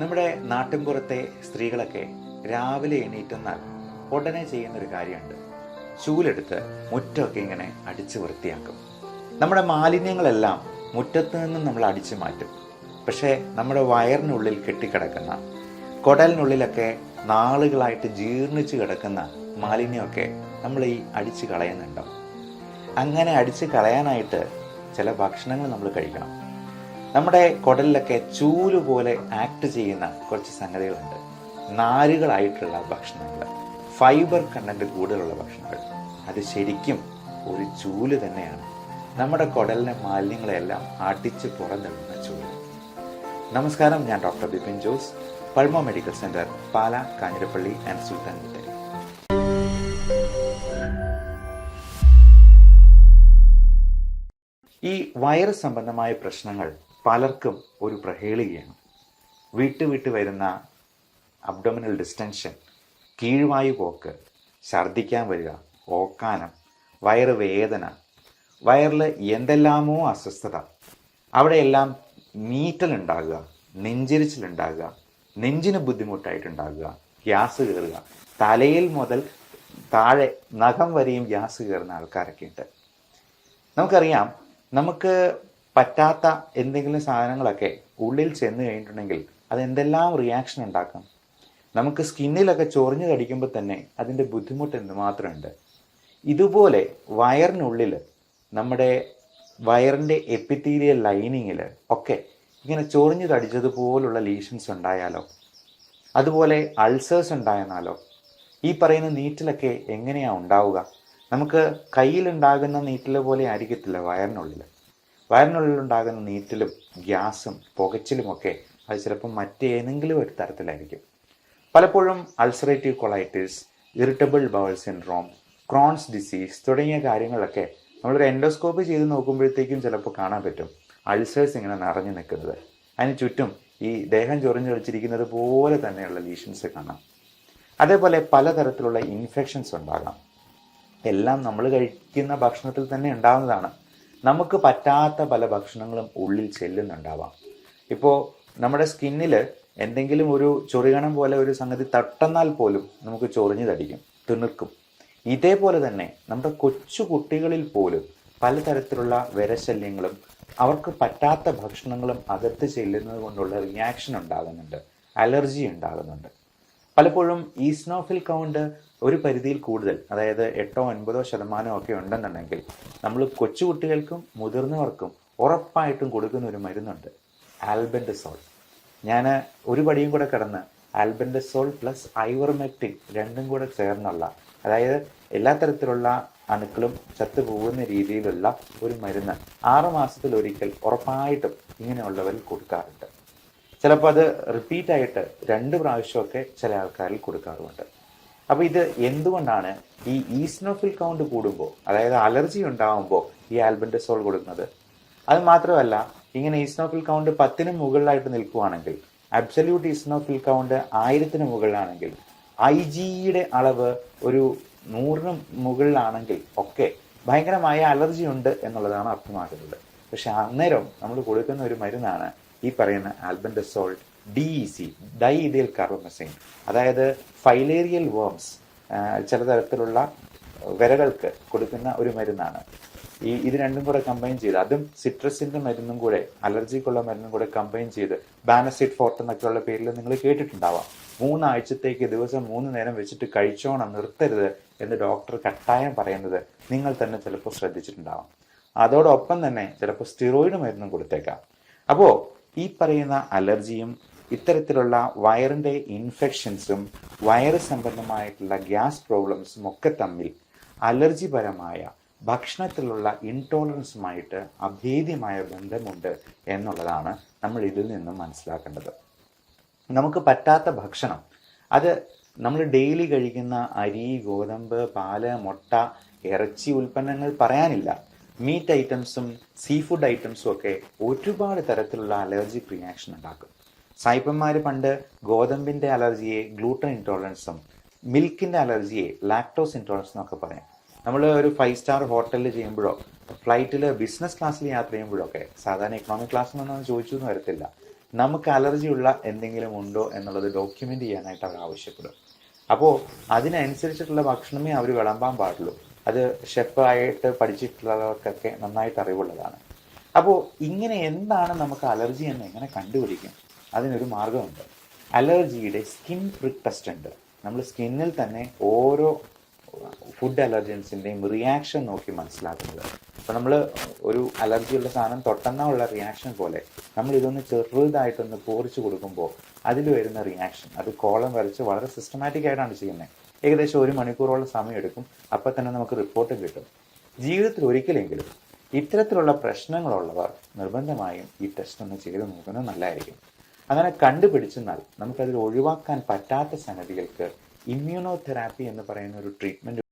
നമ്മുടെ നാട്ടിൻപുറത്തെ സ്ത്രീകളൊക്കെ രാവിലെ എണീറ്റെന്നാൽ ഉടനെ ചെയ്യുന്നൊരു കാര്യമുണ്ട്. ചൂലെടുത്ത് മുറ്റമൊക്കെ ഇങ്ങനെ അടിച്ച് വൃത്തിയാക്കും. നമ്മുടെ മാലിന്യങ്ങളെല്ലാം മുറ്റത്ത് നിന്നും നമ്മൾ അടിച്ചു മാറ്റും. പക്ഷേ നമ്മുടെ വയറിനുള്ളിൽ കെട്ടിക്കിടക്കുന്ന കുടലിനുള്ളിലൊക്കെ നാളുകളായിട്ട് ജീർണിച്ച് കിടക്കുന്ന മാലിന്യമൊക്കെ നമ്മൾ ഈ അടിച്ച് കളയുന്നുണ്ടോ അങ്ങനെ അടിച്ച് കളയാനായിട്ട് ചില ഭക്ഷണങ്ങൾ നമ്മൾ കഴിക്കണം. നമ്മുടെ കുടലിലൊക്കെ ചൂൽ പോലെ ആക്ട് ചെയ്യുന്ന കുറച്ച് സംഗതികളുണ്ട്. നാരുകളായിട്ടുള്ള ഭക്ഷണങ്ങൾ. ഫൈബർ കണ്ടന്റ് കൂടുതലുള്ള ഭക്ഷണങ്ങൾ. അത് ശരിക്കും ഒരു ചൂൽ തന്നെയാണ്. നമ്മുടെ കുടലിലെ മാലിന്യങ്ങളെല്ലാം അടിച്ച് പുറന്തള്ളുന്ന ചൂൽ. നമസ്കാരം ഞാൻ doctor Bipin Jose Pulma medical centre Pala Kanjirappally and സുൽത്താൻ കുട്ടി ഈ വൈറസ് സംബന്ധമായ പ്രശ്നങ്ങൾ പലർക്കും ഒരു പ്രഹേളികയാണ്. വിട്ട് വിട്ട് വരുന്ന അബ്ഡോമിനൽ ഡിസ്റ്റൻഷൻ കീഴ്വായു പോക്ക് ഛർദ്ദിക്കാൻ വരിക ഓക്കാനം വയറ് വേദന വയറിൽ എന്തെല്ലാമോ അസ്വസ്ഥത. അവിടെയെല്ലാം നീറ്റലുണ്ടാകുക നെഞ്ചിരിച്ചിലുണ്ടാകുക നെഞ്ചിന് ബുദ്ധിമുട്ടായിട്ടുണ്ടാകുക ഗ്യാസ് കയറുക. തലയിൽ മുതൽ താഴെ നഖം വരെയും ഗ്യാസ് കയറുന്ന ആൾക്കാരൊക്കെ ഉണ്ട് നമുക്കറിയാം നമുക്ക് പറ്റാത്ത എന്തെങ്കിലും സാധനങ്ങളൊക്കെ ഉള്ളിൽ ചെന്ന് കഴിഞ്ഞിട്ടുണ്ടെങ്കിൽ അതെന്തെല്ലാം റിയാക്ഷൻ ഉണ്ടാക്കും? നമുക്ക് സ്കിന്നിലൊക്കെ ചൊറിഞ്ഞു കടിക്കുമ്പോൾ തന്നെ അതിന്റെ ബുദ്ധിമുട്ട് എന്തുമാത്രമുണ്ട് ഇതുപോലെ വയറിനുള്ളിൽ നമ്മുടെ വയറിന്റെ എപ്പിത്തീരിയൽ ലൈനിങ്ങിൽ ഒക്കെ ഇങ്ങനെ ചൊറിഞ്ഞു കടിച്ചതുപോലുള്ള ലീഷൻസ് ഉണ്ടായാലോ? അതുപോലെ അൾസേഴ്സ് ഉണ്ടായെന്നാലോ ഈ പറയുന്ന നീറ്റിലൊക്കെ എങ്ങനെയാണ് ഉണ്ടാവുക? നമുക്ക് കയ്യിലുണ്ടാകുന്ന നീറ്റിലെ പോലെ ആയിരിക്കത്തില്ല വയറിനുള്ളിൽ വയറിനുള്ളിൽ നീറ്റലും ഗ്യാസും പുകച്ചിലുമൊക്കെ അത് ചിലപ്പോൾ മറ്റേതെങ്കിലും ഒരു തരത്തിലായിരിക്കും. പലപ്പോഴും ulcerative colitis irritable bowel syndrome Crohn's disease തുടങ്ങിയ കാര്യങ്ങളൊക്കെ നമ്മളൊരു എൻഡോസ്കോപ്പ് ചെയ്ത് നോക്കുമ്പോഴത്തേക്കും ചിലപ്പോൾ കാണാൻ പറ്റും. അൾസേഴ്സ് ഇങ്ങനെ നിറഞ്ഞു നിൽക്കുന്നത്. അതിന് ചുറ്റും ഈ ദേഹം ചൊറിഞ്ഞു കളിച്ചിരിക്കുന്നത് പോലെ തന്നെയുള്ള ലീഷൻസ് കാണാം. അതേപോലെ പലതരത്തിലുള്ള ഇൻഫെക്ഷൻസ് ഉണ്ടാകാം. എല്ലാം നമ്മൾ കഴിക്കുന്ന ഭക്ഷണത്തിൽ തന്നെ ഉണ്ടാകുന്നതാണ് നമുക്ക് പറ്റാത്ത പല ഭക്ഷണങ്ങളും ഉള്ളിൽ ചെല്ലുന്നുണ്ടാവാം. ഇപ്പോൾ നമ്മുടെ സ്കിന്നിൽ എന്തെങ്കിലും ഒരു ചൊറികണം പോലെ ഒരു സംഗതി തട്ടെന്നാൽ പോലും നമുക്ക് ചൊറിഞ്ഞു തടിക്കും തിണുക്കും. ഇതേപോലെ തന്നെ നമ്മുടെ കൊച്ചു കുട്ടികളിൽ പോലും പലതരത്തിലുള്ള വിരശല്യങ്ങളും അവർക്ക് പറ്റാത്ത ഭക്ഷണങ്ങളും അകത്ത് ചെല്ലുന്നത് കൊണ്ടുള്ള റിയാക്ഷൻ ഉണ്ടാകുന്നുണ്ട്. അലർജി ഉണ്ടാകുന്നുണ്ട്. പലപ്പോഴും ഈ സ്നോഫിൽ കൗണ്ട് ഒരു പരിധിയിൽ കൂടുതൽ അതായത് എട്ടോ ഒൻപതോ ശതമാനമോ ഒക്കെ ഉണ്ടെന്നുണ്ടെങ്കിൽ നമ്മൾ കൊച്ചുകുട്ടികൾക്കും മുതിർന്നവർക്കും ഉറപ്പായിട്ടും കൊടുക്കുന്ന ഒരു മരുന്നുണ്ട് ആൽബൻഡസോൾ. ഞാൻ ഒരു പടിയും കൂടെ കിടന്ന് ആൽബൻഡസോൾ പ്ലസ് ഐവർമെക്റ്റിൻ രണ്ടും കൂടെ ചേർന്നുള്ള അതായത് എല്ലാ തരത്തിലുള്ള അണുക്കളും ചത്തുപോകുന്ന രീതിയിലുള്ള ഒരു മരുന്ന് ആറ് മാസത്തിൽ ഒരിക്കൽ ഉറപ്പായിട്ടും ഇങ്ങനെയുള്ളവരിൽ കൊടുക്കാറുണ്ട്. ചിലപ്പോൾ അത് റിപ്പീറ്റ് ആയിട്ട് രണ്ട് പ്രാവശ്യമൊക്കെ ചില ആൾക്കാരിൽ കൊടുക്കാറുമുണ്ട്. അപ്പോൾ ഇത് എന്തുകൊണ്ടാണ് ഈ ഈസ്നോഫിൽ കൗണ്ട് കൂടുമ്പോൾ അതായത് അലർജി ഉണ്ടാകുമ്പോൾ ഈ ആൽബൻഡസോൾ കൊടുക്കുന്നത്? അത് മാത്രമല്ല ഇങ്ങനെ ഈസ്നോഫിൽ കൗണ്ട് പത്തിന് മുകളിലായിട്ട് നിൽക്കുവാണെങ്കിൽ അബ്സല്യൂട്ട് ഈസ്നോഫിൽ കൗണ്ട് ആയിരത്തിന് മുകളിലാണെങ്കിൽ ഐ ജിയുടെ അളവ് ഒരു നൂറിന് മുകളിലാണെങ്കിൽ ഒക്കെ ഭയങ്കരമായ അലർജി ഉണ്ട് എന്നുള്ളതാണ് അർത്ഥമാക്കുന്നത്. പക്ഷെ അന്നേരം നമ്മൾ കൊടുക്കുന്ന ഒരു മരുന്നാണ് ഈ പറയുന്ന albendazole D E C dicarbamazine അതായത് ഫൈലേറിയൽ വേംസ് ചില തരത്തിലുള്ള വിരകൾക്ക് കൊടുക്കുന്ന ഒരു മരുന്നാണ്. ഈ ഇത് രണ്ടും കൂടെ കമ്പൈൻ ചെയ്ത് അതും സിട്രസിന്റെ മരുന്നും കൂടെ അലർജിക്കുള്ള മരുന്നും കൂടെ കമ്പൈൻ ചെയ്ത് ബാനസിഡ് ഫോർട്ട് എന്നൊക്കെയുള്ള പേരിൽ നിങ്ങൾ കേട്ടിട്ടുണ്ടാവാം. മൂന്നാഴ്ചത്തേക്ക് ദിവസം മൂന്ന് നേരം വെച്ചിട്ട് കഴിച്ചോണം നിർത്തരുത് എന്ന് ഡോക്ടർ കട്ടായം പറയുന്നത് നിങ്ങൾ തന്നെ ചിലപ്പോൾ ശ്രദ്ധിച്ചിട്ടുണ്ടാവാം. അതോടൊപ്പം തന്നെ ചിലപ്പോൾ സ്റ്റിറോയിഡ് മരുന്നും കൊടുത്തേക്കാം. അപ്പോൾ ഈ പറയുന്ന അലർജിയും ഇത്തരത്തിലുള്ള വയറിന്റെ ഇൻഫെക്ഷൻസും വയറ് സംബന്ധമായിട്ടുള്ള ഗ്യാസ് പ്രോബ്ലംസും ഒക്കെ തമ്മിൽ അലർജിപരമായ ഭക്ഷണത്തിലുള്ള ഇൻടോളറൻസുമായിട്ട് അഭേദ്യമായ ബന്ധമുണ്ട് എന്നുള്ളതാണ് നമ്മൾ ഇതിൽ നിന്നും മനസ്സിലാക്കേണ്ടത്. നമുക്ക് പറ്റാത്ത ഭക്ഷണം. അത് നമ്മൾ ഡെയിലി കഴിക്കുന്ന അരി ഗോതമ്പ് പാൽ മുട്ട ഇറച്ചി ഉൽപ്പന്നങ്ങൾ പറയാനില്ല. മീറ്റ് ഐറ്റംസും സീ ഫുഡ് ഐറ്റംസും ഒക്കെ ഒരുപാട് തരത്തിലുള്ള അലർജിക് റിയാക്ഷൻ ഉണ്ടാക്കും. സായിപ്പന്മാർ പണ്ട് ഗോതമ്പിന്റെ അലർജിയെ ഗ്ലൂട്ടൻ ഇൻടോളറൻസും മിൽക്കിന്റെ അലർജിയെ ലാക്ടോസ് ഇൻടോളറൻസ് എന്നൊക്കെ പറയാം. നമ്മൾ ഒരു ഫൈവ് സ്റ്റാർ ഹോട്ടലിൽ ചെയ്യുമ്പോഴോ ഫ്ലൈറ്റിൽ ബിസിനസ് ക്ലാസ്സിൽ യാത്ര ചെയ്യുമ്പോഴോ ഒക്കെ സാധാരണ എക്കണോമിക് ക്ലാസ്സിൽ നിന്നൊന്നും ചോദിച്ചു എന്ന് വരത്തില്ല. നമുക്ക് അലർജി ഉള്ള എന്തെങ്കിലും ഉണ്ടോ എന്നുള്ളത് ഡോക്യുമെന്റ് ചെയ്യാനായിട്ട് അവർ ആവശ്യപ്പെടും. അപ്പോൾ അതിനനുസരിച്ചിട്ടുള്ള ഭക്ഷണമേ അവർ വിളമ്പാൻ പാടുള്ളൂ. അത് ഷെഫായിട്ട് പഠിച്ചിട്ടുള്ളവർക്കൊക്കെ നന്നായിട്ട് അറിവുള്ളതാണ്. അപ്പോൾ ഇങ്ങനെ എന്താണ് നമുക്ക് അലർജി എന്ന് എങ്ങനെ കണ്ടുപിടിക്കും? അതിനൊരു മാർഗമുണ്ട്. അലർജിയുടെ സ്കിൻ പ്രിക് ടെസ്റ്റ് ഉണ്ട്. നമ്മൾ സ്കിന്നിൽ തന്നെ ഓരോ ഫുഡ് അലർജൻസിന്റെയും റിയാക്ഷൻ നോക്കി മനസ്സിലാക്കുന്നത്. അപ്പോൾ നമ്മൾ ഒരു അലർജിയുള്ള സാധനം തൊട്ടെന്നാ ഉള്ള റിയാക്ഷൻ പോലെ നമ്മൾ ഇതൊന്ന് ചെറുതായിട്ടൊന്ന് പോറിച്ച് കൊടുക്കുമ്പോൾ അതിൽ വരുന്ന റിയാക്ഷൻ അത് കോളം വരച്ച് വളരെ സിസ്റ്റമാറ്റിക് ആയിട്ടാണ് ചെയ്യുന്നത്. ഏകദേശം ഒരു മണിക്കൂറോളം സമയം എടുക്കും അപ്പൊ തന്നെ നമുക്ക് റിപ്പോർട്ട് കിട്ടും. ജീവിതത്തിൽ ഒരിക്കലെങ്കിലും ഇത്തരത്തിലുള്ള പ്രശ്നങ്ങളുള്ളവർ നിർബന്ധമായും ഈ ടെസ്റ്റ് ഒന്ന് ചെയ്ത് നോക്കുന്നത് നല്ലതായിരിക്കും. അങ്ങനെ കണ്ടുപിടിച്ചെന്നാൽ നമുക്കതിൽ ഒഴിവാക്കാൻ പറ്റാത്ത സംഗതികൾക്ക് ഇമ്മ്യൂണോ തെറാപ്പി എന്ന് പറയുന്ന ഒരു ട്രീറ്റ്മെന്റ്